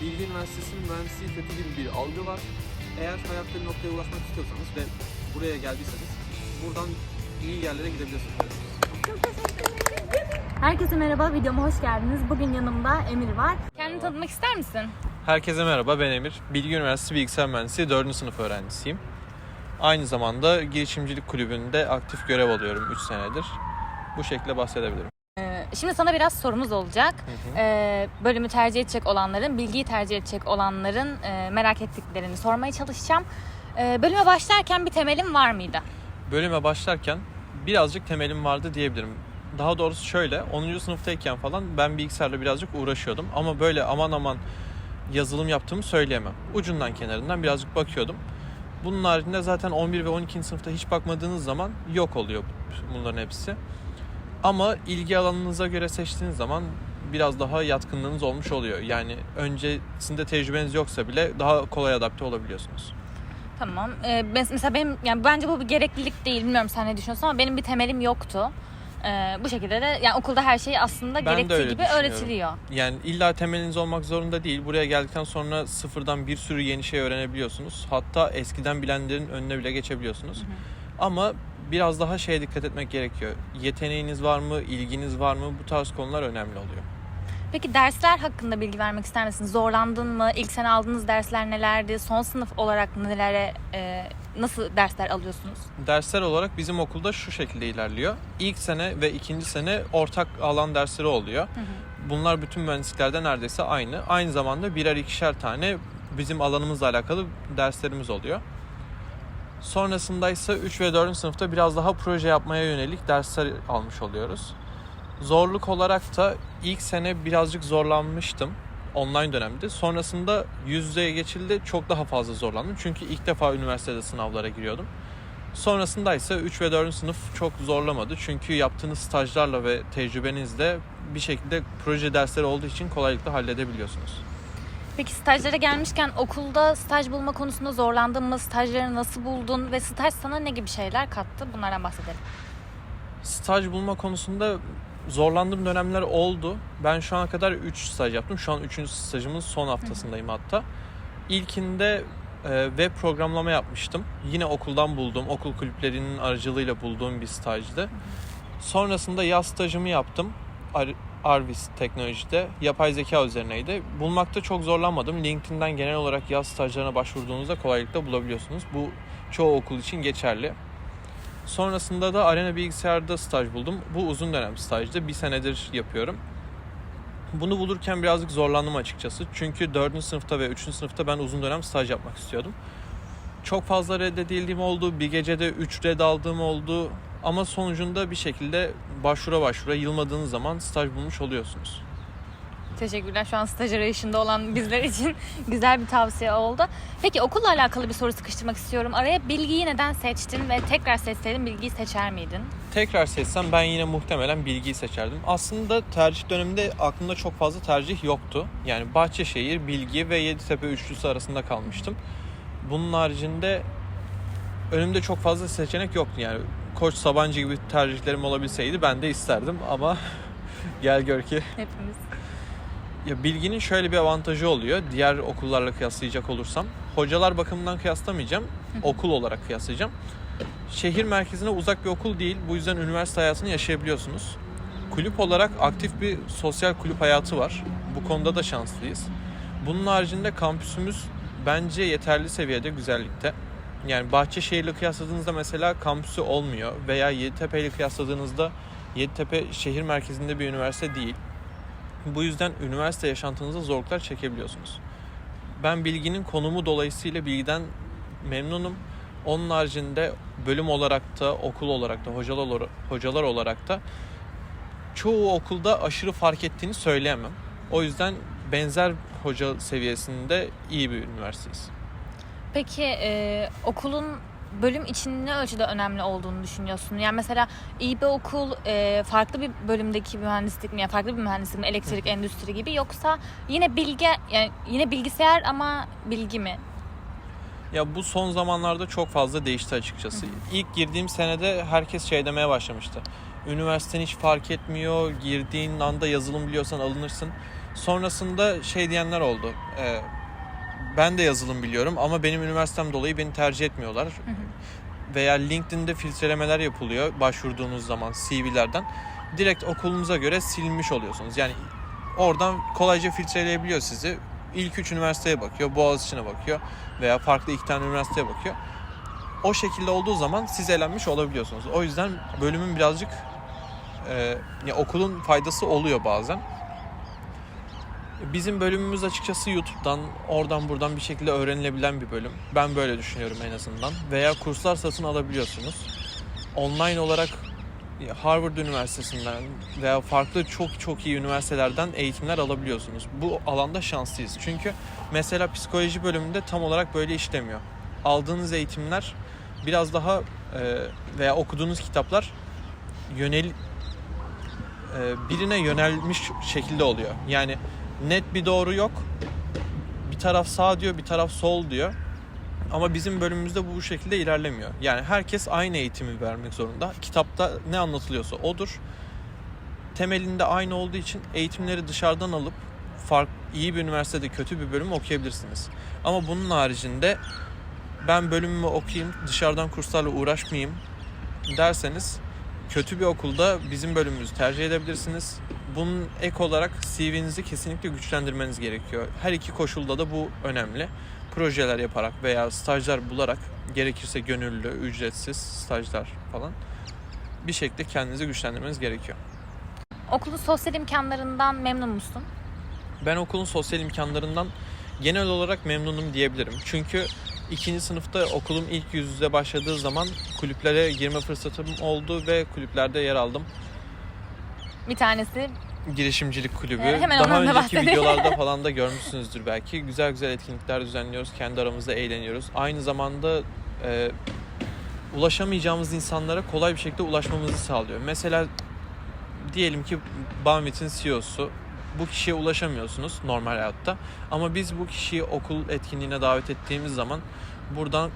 Bilgi Üniversitesi'nin mühendisliği kötü gibi bir algı var. Eğer hayatta bir noktaya ulaşmak istiyorsanız ve buraya geldiyseniz buradan iyi yerlere gidebilirsiniz. Herkese merhaba, videoma hoş geldiniz. Bugün yanımda Emir var. Kendini tanıtmak ister misin? Herkese merhaba ben Emir. Bilgi Üniversitesi Bilgisayar Mühendisliği 4. sınıf öğrencisiyim. Aynı zamanda girişimcilik kulübünde aktif görev alıyorum 3 senedir. Bu şekilde bahsedebilirim. Şimdi sana biraz sorumuz olacak. Ee, Bölümü tercih edecek olanların, bilgiyi tercih edecek olanların e, merak ettiklerini sormaya çalışacağım. Ee, Bölüme başlarken bir temelin var mıydı? Bölüme başlarken birazcık temelim vardı diyebilirim. Daha doğrusu şöyle 10. sınıftayken falan ben bilgisayarla birazcık uğraşıyordum. Ama böyle aman aman yazılım yaptığımı söyleyemem. Ucundan kenarından birazcık bakıyordum. Bunun haricinde zaten 11 ve 12. sınıfta hiç bakmadığınız zaman yok oluyor bunların hepsi. Ama ilgi alanınıza göre seçtiğiniz zaman biraz daha yatkınlığınız olmuş oluyor. Yani öncesinde tecrübeniz yoksa bile daha kolay adapte olabiliyorsunuz. Tamam. Ee, ben- mesela benim, yani bence bu bir gereklilik değil. Bilmiyorum sen ne düşünüyorsun ama benim bir temelim yoktu. Ee, bu şekilde de yani okulda her şey aslında Ben gerektiği gibi öğretiliyor. Yani illa temeliniz olmak zorunda değil. Buraya geldikten sonra sıfırdan bir sürü yeni şey öğrenebiliyorsunuz. Hatta eskiden bilenlerin önüne bile geçebiliyorsunuz. Ama biraz daha şeye dikkat etmek gerekiyor. Yeteneğiniz var mı, ilginiz var mı? Bu tarz konular önemli oluyor. Peki dersler hakkında bilgi vermek ister misin? Zorlandın mı? İlk sene aldığınız dersler nelerdi? Son sınıf olarak nelere, e, nasıl dersler alıyorsunuz? Dersler olarak bizim okulda şu şekilde ilerliyor. İlk sene ve ikinci sene ortak alan dersleri oluyor. Bunlar bütün mühendisliklerde neredeyse aynı. Aynı zamanda birer ikişer tane bizim alanımızla alakalı derslerimiz oluyor. Sonrasında ise 3 ve 4. sınıfta biraz daha proje yapmaya yönelik dersler almış oluyoruz. Zorluk olarak da ilk sene birazcık zorlanmıştım online dönemde. Sonrasında yüz yüzeye geçildi çok daha fazla zorlandım. Çünkü ilk defa üniversitede sınavlara giriyordum. Sonrasında ise 3 ve 4. sınıf çok zorlamadı. Çünkü yaptığınız stajlarla ve tecrübenizle bir şekilde proje dersleri olduğu için kolaylıkla halledebiliyorsunuz. Peki stajlara gelmişken okulda staj bulma konusunda zorlandın mı? Stajları nasıl buldun? Ve staj sana ne gibi şeyler kattı? Bunlardan bahsedelim. Staj bulma konusunda zorlandığım dönemler oldu. Ben şu ana kadar 3 staj yaptım. Şu an 3. stajımın son haftasındayım hatta. İlkinde e, web programlama yapmıştım. Yine okuldan bulduğum, okul kulüplerinin aracılığıyla bulduğum bir stajdı. Sonrasında yaz stajımı yaptım. Ar- Arvis teknolojide yapay zeka üzerineydi. Bulmakta çok zorlanmadım. LinkedIn'den genel olarak yaz stajlarına başvurduğunuzda kolaylıkla bulabiliyorsunuz. Bu çoğu okul için geçerli. Sonrasında da Arena Bilgisayar'da staj buldum. Bu uzun dönem stajdı. Bir senedir yapıyorum. Bunu bulurken birazcık zorlandım açıkçası. Çünkü 4. sınıfta ve 3. sınıfta ben uzun dönem staj yapmak istiyordum. Çok fazla reddedildiğim oldu. Bir gecede 3 red aldığım oldu. Ama sonucunda bir şekilde başvura başvura yılmadığınız zaman staj bulmuş oluyorsunuz. Teşekkürler. Şu an staj arayışında olan bizler için güzel bir tavsiye oldu. Peki okulla alakalı bir soru sıkıştırmak istiyorum. Araya bilgiyi neden seçtin ve tekrar seçseydin bilgiyi seçer miydin? Tekrar seçsem ben yine muhtemelen bilgiyi seçerdim. Aslında tercih döneminde aklımda çok fazla tercih yoktu. Yani Bahçeşehir, Bilgi ve Yeditepe üçlüsü arasında kalmıştım. Bunun haricinde önümde çok fazla seçenek yoktu. Yani Koç Sabancı gibi tercihlerim olabilseydi ben de isterdim ama gel gör ki Hepimiz. ya bilginin şöyle bir avantajı oluyor. Diğer okullarla kıyaslayacak olursam. Hocalar bakımından kıyaslamayacağım. okul olarak kıyaslayacağım. Şehir merkezine uzak bir okul değil. Bu yüzden üniversite hayatını yaşayabiliyorsunuz. Kulüp olarak aktif bir sosyal kulüp hayatı var. Bu konuda da şanslıyız. Bunun haricinde kampüsümüz bence yeterli seviyede güzellikte. Yani Bahçeşehir'le kıyasladığınızda mesela kampüsü olmuyor veya Yeditepe ile kıyasladığınızda Yeditepe şehir merkezinde bir üniversite değil. Bu yüzden üniversite yaşantınızda zorluklar çekebiliyorsunuz. Ben bilginin konumu dolayısıyla bilgiden memnunum. Onun haricinde bölüm olarak da, okul olarak da, hocalar, hocalar olarak da çoğu okulda aşırı fark ettiğini söyleyemem. O yüzden benzer hoca seviyesinde iyi bir üniversiteyiz. Peki e, okulun bölüm için ne ölçüde önemli olduğunu düşünüyorsun? Yani mesela iyi bir okul e, farklı bir bölümdeki mühendislik mi, yani farklı bir mühendislik mi, elektrik, endüstri gibi yoksa yine bilgi yani yine bilgisayar ama bilgi mi? Ya bu son zamanlarda çok fazla değişti açıkçası. İlk girdiğim senede herkes şey demeye başlamıştı. Üniversiten hiç fark etmiyor. Girdiğin anda yazılım biliyorsan alınırsın. Sonrasında şey diyenler oldu. Ee, ben de yazılım biliyorum ama benim üniversitem dolayı beni tercih etmiyorlar. Veya LinkedIn'de filtrelemeler yapılıyor başvurduğunuz zaman CV'lerden. Direkt okulunuza göre silinmiş oluyorsunuz. Yani oradan kolayca filtreleyebiliyor sizi. İlk üç üniversiteye bakıyor, Boğaziçi'ne bakıyor veya farklı iki tane üniversiteye bakıyor. O şekilde olduğu zaman siz elenmiş olabiliyorsunuz. O yüzden bölümün birazcık e, ya okulun faydası oluyor bazen. Bizim bölümümüz açıkçası YouTube'dan, oradan buradan bir şekilde öğrenilebilen bir bölüm. Ben böyle düşünüyorum en azından. Veya kurslar satın alabiliyorsunuz. Online olarak Harvard Üniversitesi'nden veya farklı çok çok iyi üniversitelerden eğitimler alabiliyorsunuz. Bu alanda şanslıyız. Çünkü mesela psikoloji bölümünde tam olarak böyle işlemiyor. Aldığınız eğitimler biraz daha e, veya okuduğunuz kitaplar yönel e, birine yönelmiş şekilde oluyor. Yani net bir doğru yok. Bir taraf sağ diyor, bir taraf sol diyor. Ama bizim bölümümüzde bu bu şekilde ilerlemiyor. Yani herkes aynı eğitimi vermek zorunda. Kitapta ne anlatılıyorsa odur. Temelinde aynı olduğu için eğitimleri dışarıdan alıp fark iyi bir üniversitede kötü bir bölüm okuyabilirsiniz. Ama bunun haricinde ben bölümümü okuyayım, dışarıdan kurslarla uğraşmayayım derseniz kötü bir okulda bizim bölümümüzü tercih edebilirsiniz. Bunun ek olarak CV'nizi kesinlikle güçlendirmeniz gerekiyor. Her iki koşulda da bu önemli. Projeler yaparak veya stajlar bularak gerekirse gönüllü, ücretsiz stajlar falan bir şekilde kendinizi güçlendirmeniz gerekiyor. Okulun sosyal imkanlarından memnun musun? Ben okulun sosyal imkanlarından genel olarak memnunum diyebilirim. Çünkü ikinci sınıfta okulum ilk yüz yüze başladığı zaman kulüplere girme fırsatım oldu ve kulüplerde yer aldım. Bir tanesi girişimcilik kulübü. Ee, hemen Daha önceki bahsedelim. videolarda falan da görmüşsünüzdür belki. Güzel güzel etkinlikler düzenliyoruz. Kendi aramızda eğleniyoruz. Aynı zamanda e, ulaşamayacağımız insanlara kolay bir şekilde ulaşmamızı sağlıyor. Mesela diyelim ki Banvit'in CEO'su bu kişiye ulaşamıyorsunuz normal hayatta. Ama biz bu kişiyi okul etkinliğine davet ettiğimiz zaman buradan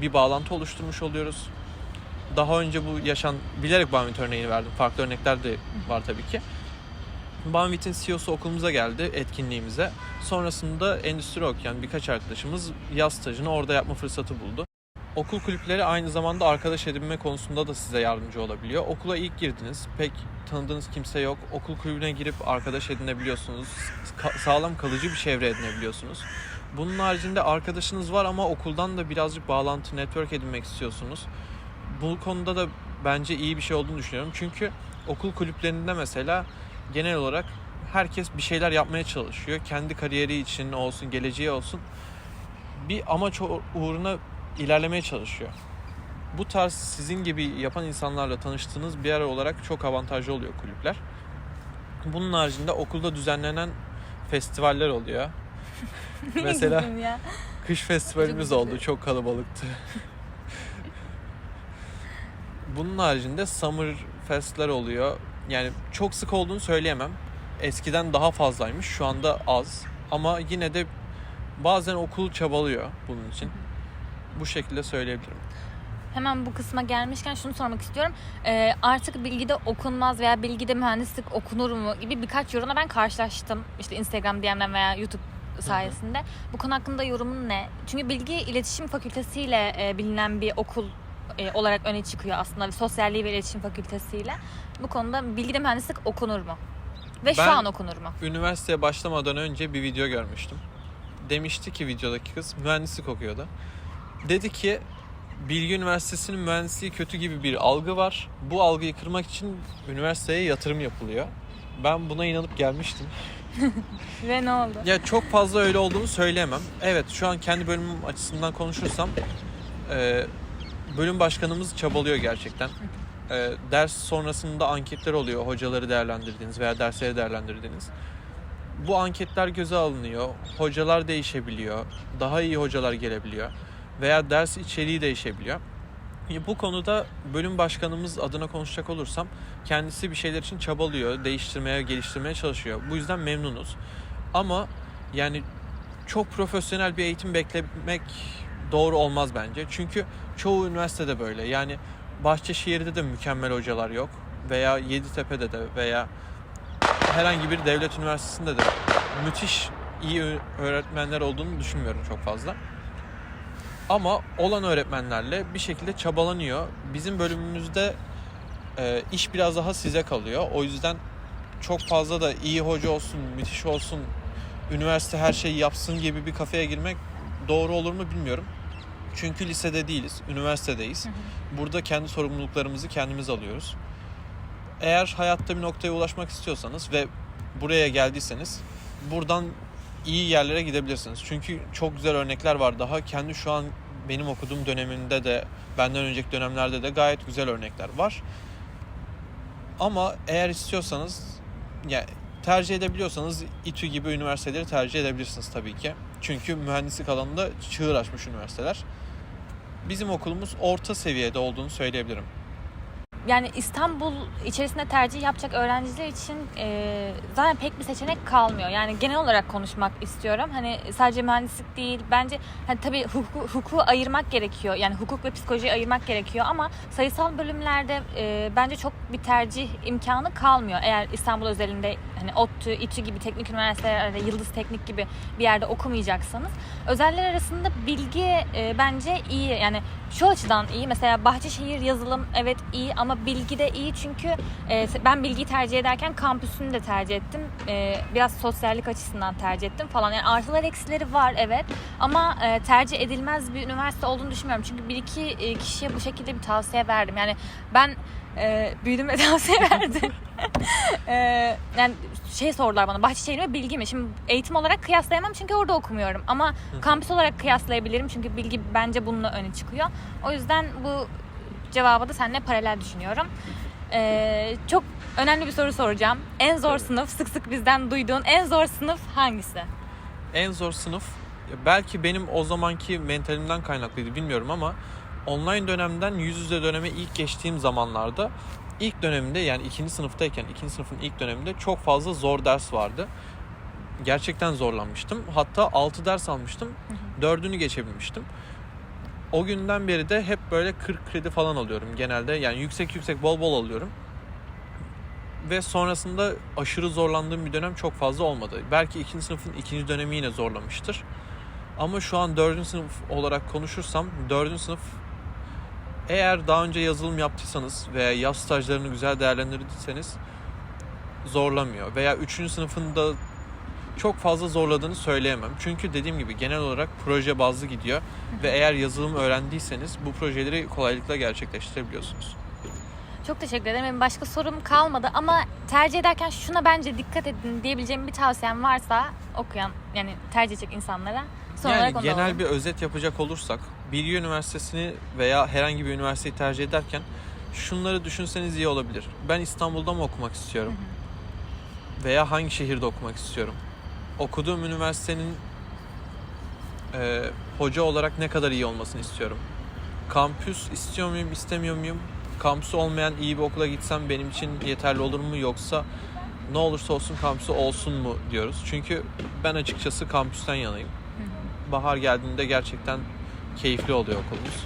bir bağlantı oluşturmuş oluyoruz. Daha önce bu yaşan bilerek Banvit örneğini verdim. Farklı örnekler de var tabii ki. Banvit'in CEO'su okulumuza geldi etkinliğimize. Sonrasında endüstri okuyan birkaç arkadaşımız yaz stajını orada yapma fırsatı buldu. Okul kulüpleri aynı zamanda arkadaş edinme konusunda da size yardımcı olabiliyor. Okula ilk girdiniz, pek tanıdığınız kimse yok. Okul kulübüne girip arkadaş edinebiliyorsunuz. Ka- sağlam kalıcı bir çevre edinebiliyorsunuz. Bunun haricinde arkadaşınız var ama okuldan da birazcık bağlantı, network edinmek istiyorsunuz. Bu konuda da bence iyi bir şey olduğunu düşünüyorum. Çünkü okul kulüplerinde mesela genel olarak herkes bir şeyler yapmaya çalışıyor. Kendi kariyeri için olsun, geleceği olsun. Bir amaç uğruna ilerlemeye çalışıyor. Bu tarz sizin gibi yapan insanlarla tanıştığınız bir yer olarak çok avantajlı oluyor kulüpler. Bunun haricinde okulda düzenlenen festivaller oluyor. Mesela. Kış festivalimiz Çok oldu. Çok kalabalıktı. Bunun haricinde Summer Fest'ler oluyor. Yani çok sık olduğunu söyleyemem. Eskiden daha fazlaymış. Şu anda az. Ama yine de bazen okul çabalıyor bunun için. Bu şekilde söyleyebilirim. Hemen bu kısma gelmişken şunu sormak istiyorum. Ee, artık bilgide okunmaz veya bilgide mühendislik okunur mu gibi birkaç yorumla ben karşılaştım. İşte Instagram DM'den veya YouTube sayesinde. Bu konu hakkında yorumun ne? Çünkü bilgi iletişim fakültesiyle e, bilinen bir okul e, olarak öne çıkıyor aslında. Sosyalliği ve iletişim fakültesiyle. Bu konuda bilgide mühendislik okunur mu? Ve şu Ben- an okunur mu? Üniversiteye başlamadan önce bir video görmüştüm. Demişti ki videodaki kız mühendislik okuyordu. Dedi ki Bilgi Üniversitesi'nin mühendisliği kötü gibi bir algı var. Bu algıyı kırmak için üniversiteye yatırım yapılıyor. Ben buna inanıp gelmiştim. Ve ne oldu? Ya çok fazla öyle olduğunu söyleyemem. Evet şu an kendi bölümüm açısından konuşursam e, bölüm başkanımız çabalıyor gerçekten. E, ders sonrasında anketler oluyor hocaları değerlendirdiğiniz veya dersleri değerlendirdiğiniz. Bu anketler göze alınıyor. Hocalar değişebiliyor. Daha iyi hocalar gelebiliyor. Veya ders içeriği değişebiliyor. E, Bu konuda bölüm başkanımız adına konuşacak olursam kendisi bir şeyler için çabalıyor, değiştirmeye, geliştirmeye çalışıyor. Bu yüzden memnunuz. Ama yani çok profesyonel bir eğitim beklemek doğru olmaz bence. Çünkü çoğu üniversitede böyle. Yani Bahçeşehir'de de mükemmel hocalar yok. veya Yeditepe'de de veya herhangi bir devlet üniversitesinde de müthiş iyi öğretmenler olduğunu düşünmüyorum çok fazla. Ama olan öğretmenlerle bir şekilde çabalanıyor. Bizim bölümümüzde e, iş biraz daha size kalıyor. O yüzden çok fazla da iyi hoca olsun, müthiş olsun, üniversite her şeyi yapsın gibi bir kafeye girmek doğru olur mu bilmiyorum. Çünkü lisede değiliz, üniversitedeyiz. Burada kendi sorumluluklarımızı kendimiz alıyoruz. Eğer hayatta bir noktaya ulaşmak istiyorsanız ve buraya geldiyseniz buradan iyi yerlere gidebilirsiniz. Çünkü çok güzel örnekler var daha. Kendi şu an benim okuduğum döneminde de benden önceki dönemlerde de gayet güzel örnekler var. Ama eğer istiyorsanız yani tercih edebiliyorsanız İTÜ gibi üniversiteleri tercih edebilirsiniz tabii ki. Çünkü mühendislik alanında çığır açmış üniversiteler. Bizim okulumuz orta seviyede olduğunu söyleyebilirim. Yani İstanbul içerisinde tercih yapacak öğrenciler için e, zaten pek bir seçenek kalmıyor. Yani genel olarak konuşmak istiyorum. Hani sadece mühendislik değil. Bence hani tabii hukuku, hukuku ayırmak gerekiyor. Yani hukuk ve psikolojiyi ayırmak gerekiyor ama sayısal bölümlerde e, bence çok bir tercih imkanı kalmıyor. Eğer İstanbul özelinde hani ODTÜ, İTÜ gibi teknik üniversitelerde, Yıldız Teknik gibi bir yerde okumayacaksanız özeller arasında bilgi e, bence iyi. Yani şu açıdan iyi. Mesela Bahçeşehir yazılım evet iyi ama bilgi de iyi çünkü e, ben bilgiyi tercih ederken kampüsünü de tercih ettim. E, biraz sosyallik açısından tercih ettim falan. Yani artılar eksileri var evet ama e, tercih edilmez bir üniversite olduğunu düşünmüyorum. Çünkü bir iki e, kişiye bu şekilde bir tavsiye verdim. Yani ben e, büyüdüm ve tavsiye verdim. e, yani şey sordular bana Bahçeşehir mi bilgi mi? Şimdi eğitim olarak kıyaslayamam çünkü orada okumuyorum. Ama kampüs olarak kıyaslayabilirim çünkü bilgi bence bununla öne çıkıyor. O yüzden bu cevabı da seninle paralel düşünüyorum. Ee, çok önemli bir soru soracağım. En zor sınıf, sık sık bizden duyduğun en zor sınıf hangisi? En zor sınıf belki benim o zamanki mentalimden kaynaklıydı bilmiyorum ama online dönemden yüz yüze döneme ilk geçtiğim zamanlarda ilk döneminde yani ikinci sınıftayken ikinci sınıfın ilk döneminde çok fazla zor ders vardı. Gerçekten zorlanmıştım. Hatta 6 ders almıştım. Dördünü geçebilmiştim. O günden beri de hep böyle 40 kredi falan alıyorum genelde. Yani yüksek yüksek bol bol alıyorum. Ve sonrasında aşırı zorlandığım bir dönem çok fazla olmadı. Belki ikinci sınıfın ikinci dönemi yine zorlamıştır. Ama şu an dördüncü sınıf olarak konuşursam dördüncü sınıf eğer daha önce yazılım yaptıysanız veya yaz stajlarını güzel değerlendirdiyseniz zorlamıyor. Veya üçüncü sınıfında çok fazla zorladığını söyleyemem. Çünkü dediğim gibi genel olarak proje bazlı gidiyor ve eğer yazılım öğrendiyseniz bu projeleri kolaylıkla gerçekleştirebiliyorsunuz. Çok teşekkür ederim. Benim başka sorum kalmadı ama tercih ederken şuna bence dikkat edin diyebileceğim bir tavsiyem varsa okuyan yani tercih edecek insanlara son olarak Yani onu genel alalım. bir özet yapacak olursak Bilgi Üniversitesi'ni veya herhangi bir üniversiteyi tercih ederken şunları düşünseniz iyi olabilir. Ben İstanbul'da mı okumak istiyorum? Veya hangi şehirde okumak istiyorum? Okuduğum üniversitenin e, hoca olarak ne kadar iyi olmasını istiyorum? Kampüs istiyor muyum, istemiyor muyum? Kampüsü olmayan iyi bir okula gitsem benim için yeterli olur mu yoksa ne olursa olsun kampüsü olsun mu diyoruz. Çünkü ben açıkçası kampüsten yanayım. Bahar geldiğinde gerçekten keyifli oluyor okulumuz.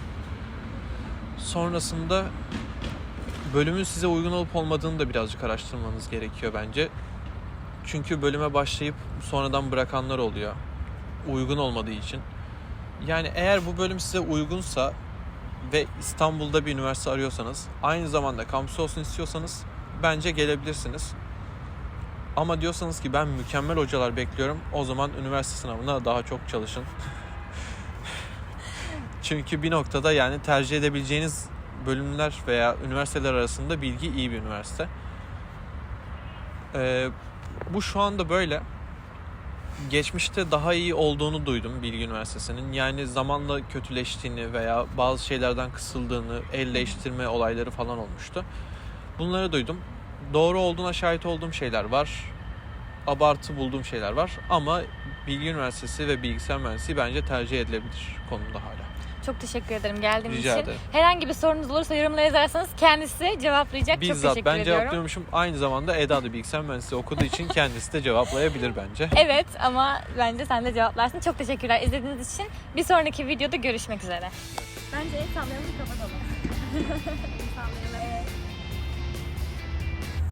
Sonrasında bölümün size uygun olup olmadığını da birazcık araştırmanız gerekiyor bence. Çünkü bölüme başlayıp sonradan bırakanlar oluyor. Uygun olmadığı için. Yani eğer bu bölüm size uygunsa ve İstanbul'da bir üniversite arıyorsanız, aynı zamanda kampüs olsun istiyorsanız bence gelebilirsiniz. Ama diyorsanız ki ben mükemmel hocalar bekliyorum, o zaman üniversite sınavına daha çok çalışın. Çünkü bir noktada yani tercih edebileceğiniz bölümler veya üniversiteler arasında bilgi iyi bir üniversite. Ee, bu şu anda böyle. Geçmişte daha iyi olduğunu duydum Bilgi Üniversitesi'nin. Yani zamanla kötüleştiğini veya bazı şeylerden kısıldığını, el değiştirme olayları falan olmuştu. Bunları duydum. Doğru olduğuna şahit olduğum şeyler var. Abartı bulduğum şeyler var. Ama Bilgi Üniversitesi ve bilgisayar mühendisliği bence tercih edilebilir konumda hala. Çok teşekkür ederim geldiğiniz Rica için. ederim. Herhangi bir sorunuz olursa yorumlara yazarsanız kendisi cevaplayacak. Çok Bizzat teşekkür ben ediyorum. cevaplıyormuşum. Aynı zamanda Eda da bilgisayar mühendisliği okuduğu için kendisi de cevaplayabilir bence. Evet ama bence sen de cevaplarsın. Çok teşekkürler izlediğiniz için. Bir sonraki videoda görüşmek üzere. Bence el sallayalım kapatalım.